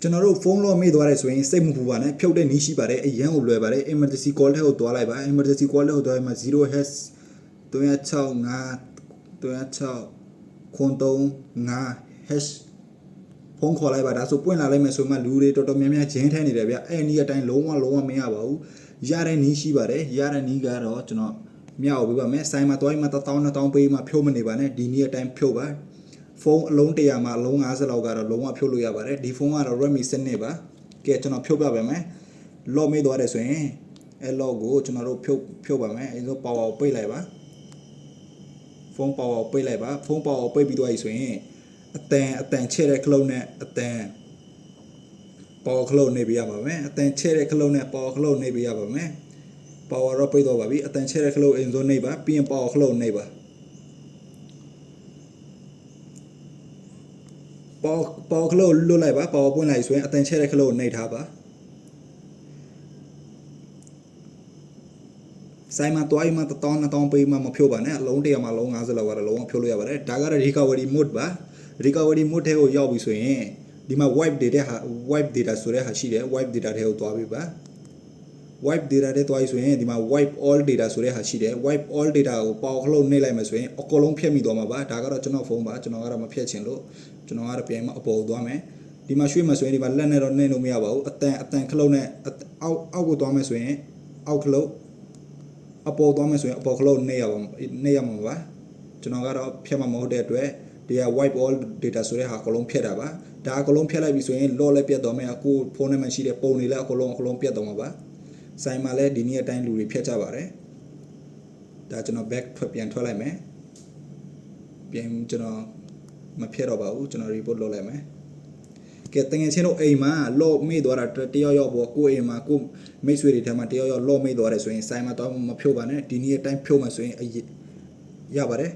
ကျွန်တော်တို့ဖုန်းလောမေ့သွားတယ်ဆိုရင်စိတ်မပူပါနဲ့ဖြုတ်တဲ့နည်းရှိပါတယ်အရန်ကိုလွယ်ပါတယ် emergency call ထဲကိုတွားလိုက်ပါ emergency call ထဲကိုတွားရင်မှာ0 hash 365 365ခွန်35 hash ဖုန်းခေါ်လိုက်ပါဒါဆိုပွင့်လာလိုက်မယ်ဆိုမှလူတွေတော်တော်များများဂျင်းထဲနေတယ်ဗျအဲ့ဒီအတိုင်းလုံးဝလုံးဝမရပါဘူးရတဲ့နည်းရှိပါတယ်ရတဲ့နည်းကတော့ကျွန်တော်မြောက်ပေးပါမယ်ဆိုင်မှာတွိုင်းမှာ1000 2000ပေးမှဖြုတ်မနေပါနဲ့ဒီနည်းအတိုင်းဖြုတ်ပါ ဖုန်းအလုံး100မှာအလုံး50လောက်ကတော့လုံးဝဖြုတ်လို့ရပါတယ်ဒီဖုန်းကတော့ Redmi 7ပါကဲကျွန်တော်ဖြုတ်ပြပါမယ်လော့မေးသွားတယ်ဆိုရင်အဲလော့ကိုကျွန်တော်တို့ဖြုတ်ဖြုတ်ပါမယ်အဲဆို power ကိုပိတ်လိုက်ပါဖုန်း power ကိုပိတ်လိုက်ပါဖုန်း power ကိုပိတ်ပြီးသွားပြီဆိုရင်အတန်အတန်ချဲ့တဲ့ခလုံးနဲ့အတန်ပေါ်ခလုံးနေပြရပါမယ်အတန်ချဲ့တဲ့ခလုံးနဲ့ပေါ်ခလုံးနေပြရပါမယ် power တော့ပိတ်တော့ပါပြီအတန်ချဲ့တဲ့ခလုံးအင်ဇိုနေပါပြီးရင် power ခလုံးနေပါ ပေါ်ပေါ်ခလုံးလွတ်လိုက်ပါ power ပွင့်လိုက်ဆိုရင်အတန်ချဲ့တဲ့ခလုံးနေထားပါဆိုင်မှာတွိုင်းမှာတောင်းတောင်းပေးမှမဖြိုးပါနဲ့အလုံးတရာမှာလုံး50လောက်ကတော့လုံးဝဖြိုးလို့ရပါတယ်ဒါကတော့ recovery mode ပါ recovery mode ထဲကိုရောက်ပြီဆိုရင်ဒီမှာ wipe data ဟာ wipe data ဆိုတဲ့ဟာရှိတယ် wipe data ထဲကိုသွားပြီပါ wipe data တဲ့သွားပြီဆိုရင်ဒီမှာ wipe all data ဆိုတဲ့ဟာရှိတယ် wipe all data ကိုပေါက်ခလုတ်နှိပ်လိုက်မယ်ဆိုရင်အကုန်လုံးဖျက်မိသွားမှာပါဒါကတော့ကျွန်တော်ဖုန်းပါကျွန်တော်ကတော့မဖျက်ချင်လို့ကျွန်တော်ကတော့ပြန်မအပေါ်သွားမယ်ဒီမှာရွှေ့မယ်ဆိုရင်ဒီမှာလက်နဲ့တော့နှိပ်လို့မရပါဘူးအတန်အတန်ခလုတ်နဲ့အောက်အောက်ကိုသွားမယ်ဆိုရင်အောက်ခလုတ်အပေါ်သွားမယ်ဆိုရင်အပေါ်ခလုတ်နှိပ်ရပါနှိပ်ရမှာပါကျွန်တော်ကတော့ဖျက်မှာမဟုတ်တဲ့အတွက်ဒီက wipe all data ဆိုတဲ့ဟာအကုန်လုံးဖျက်တာပါဒါအကုန်လုံးဖျက်လိုက်ပြီဆိုရင် lock လည်းပြတ်သွားမယ်အခုဖုန်းထဲမှာရှိတဲ့ပုံတွေလည်းအကုန်လုံးအကုန်လုံးပြတ်သွားမှာပါ ဆိုင်မှာလည်းဒီနေ့အတိုင်းလူတွေဖြတ်ကြပါတယ်ဒါကျွန်တော် back ထွက်ပြန်ထွက်လိုက်မယ်ပြန်ကျွန်တော်မဖြတ်တော့ပါဘူးကျွန်တော် report လုပ်လိုက်မယ်ကဲတငယ်ချင်းတို့အိမ်မှာလော့မေ့သွားတာတယောက်ယောက်ပေါ့ကိုယ့်အိမ်မှာကိုယ့်မိတ်ဆွေတွေထဲမှာတယောက်ယောက်လော့မေ့သွားတယ်ဆိုရင်ဆိုင်မှာတော့မဖြုတ်ပါနဲ့ဒီနေ့အတိုင်းဖြုတ်မှဆိုရင်အရရပါတယ်